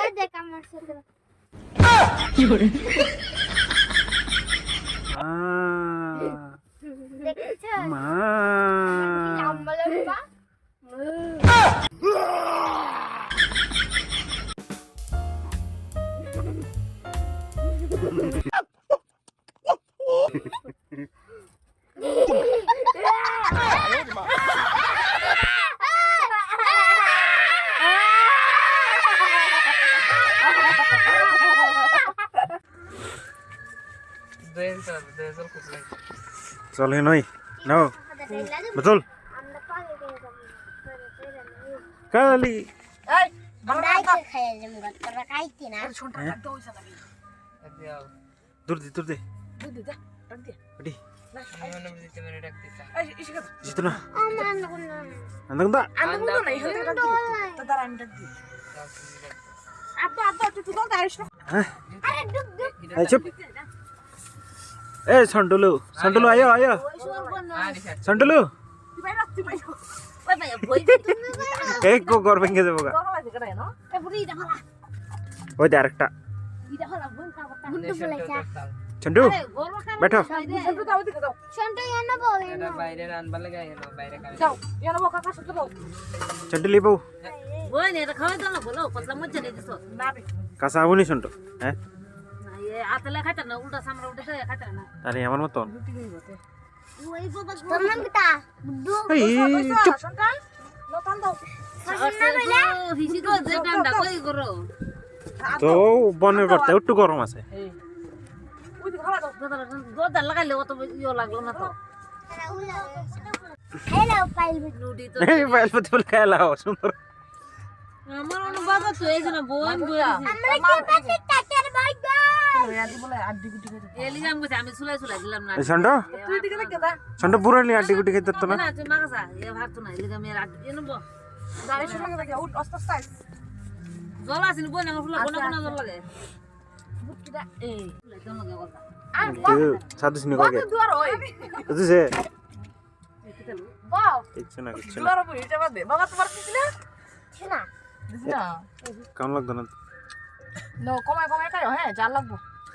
এই দেখ আমার সাথে দেখেছ মা চল হে নই নাও। আমরা পানি দিয়ে যাব kali আমরা eh sandulu sandulu ayo ayo sandulu eh kok gor pengen যাব গা। ওই দে আরেকটা। বাইরে কাজ চন্ডু লিবো কাঁচা আগুনি শুনতো হ্যাঁ? এ আতলে খাইতে না উল্টা সামরা উল্টা দিয়ে খাইতে না। আরে আমার মতন। ওই বাবা নাম কিটা গুড্ডু এই চুপ। হিসি তো যে ঠান্ডা কই করো? তো বনের করতে একটু গরম আছে। লাগাইলে অত ইয়ে লাগল না তো। পাইল সুন্দর। আমার অন্য বাবা তো এই জন্য বোন বই আমরা কি পাশে টাটার বাইগা এলি জাম কইছে আমি সুলাই সুলাই দিলাম না। এই সন্ড? সন্ড পুরো নি আটি গুটি খেতে তো না না। তুই মাগাসা এ ভাত না এলি জাম এর আট এ নব জল আসিনি বই না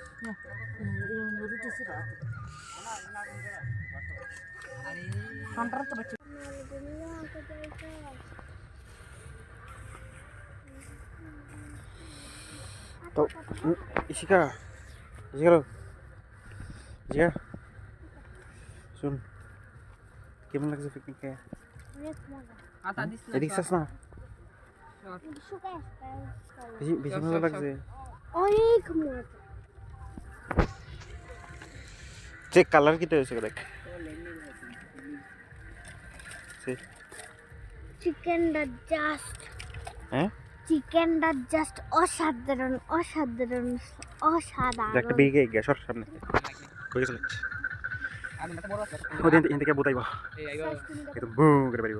ফুলা কোনা কোনা জল লাগে এই জল লাগে কথা সাদু সিনি কগে বুঝছিস কিচ্ছু না কিচ্ছু না না কেমন লাগতো না রুটি সিরা তো ইশিকা ইশিকা লো ইশিকা শুন কেমন লাগছে পিকনিক খেয়ে অনেক মজা আতা দিস না এদিক চাস না শুকায় বেশি মজা লাগছে অনেক মজা চেক কালার কিটা হয়েছে দেখ সে চিকেনটা জাস্ট হ্যাঁ চিকেনটা জাস্ট অসাধারণ অসাধারণ একটা অসাধারণ বিগে গিয়া সর সামনে কই গেছ আর মত বড় আছে ওদিন থেকে বুতাইব একদম বু করে পারিব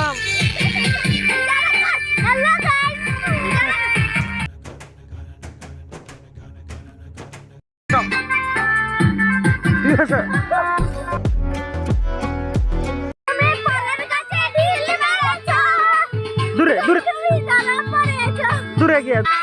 অন্যের মধ্যে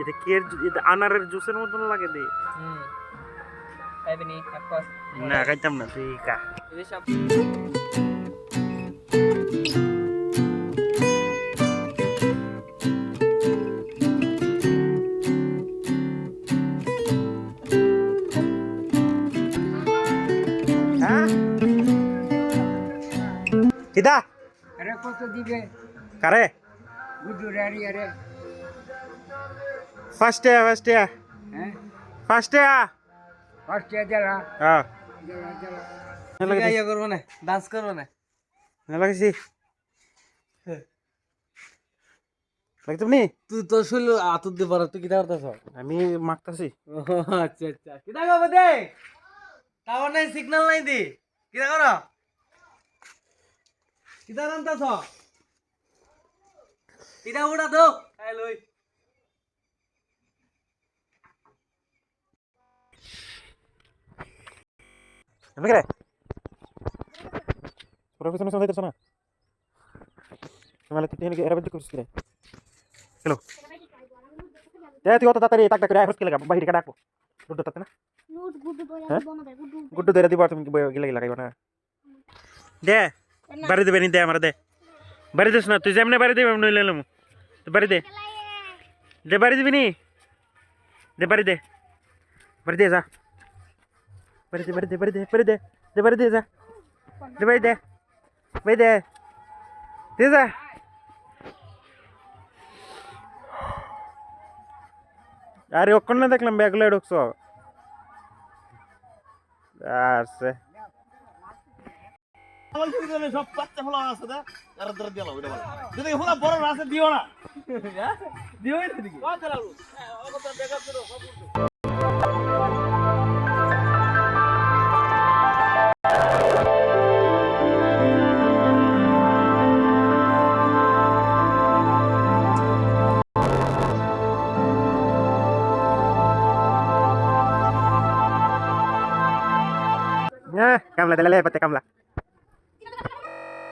এটা কি জু- এটা আনারের জুসের মতন লাগে দে। হুম। খাইবে নি না খাইতাম না তুই কা কিদা? আরে কত দিবে? কারে? আরে ফার্স্ট ইয়ার ফার্স্ট ইয়ার হ্যাঁ? ফার্স্ট ইয়ার ফার্স্ট ইয়ার যারা হ্যাঁ যারা ইয়ে করব না ডান্স করব না। লাগাইছি লাগতো নি? তুই তো শৈল আতুর দিয়ে পারো তুই কি করতেছ? আমি মাখতাছি। আচ্ছা আচ্ছা। কি দেখো দে? টাওয়ার নাই সিগন্যাল নাই দি। কি দেখো না কি দেখো আনতাছ এটা উড়া দো আই লই এমনি রে প্রফেশনাল সময় দিতেছ না? তোমার তিন দিন এরা বন্ধ করছিস রে হ্যালো এ তুই অত তাড়াতাড়ি টাক টাক করে আইফস কে লাগা বাহিরে কাটা রাখো গুড্ডু তাতে না? হ্যাঁ? দে গুড্ডু ধরে দিবা তুমি গিলা গিলা লাগাইবা না? দে বাড়ি দেবে নি দে আমার দে। বাড়ি দিস না তুই যেমনে বাড়ি দেবে লইলাম তুই বাড়ি দে। দে বাড়ি দিবি নি? দে বাড়ি দে। বাড়ি দে যা। বাড়ি দে বাড়ি দে বাড়ি দে বাড়ি দে। আছে। সব বাচ্চা ফলা আছে না আর ধরে দিও না যদি ফলা বড় আছে দিও না দিও না দিকে lah, dala lah, patikam lah.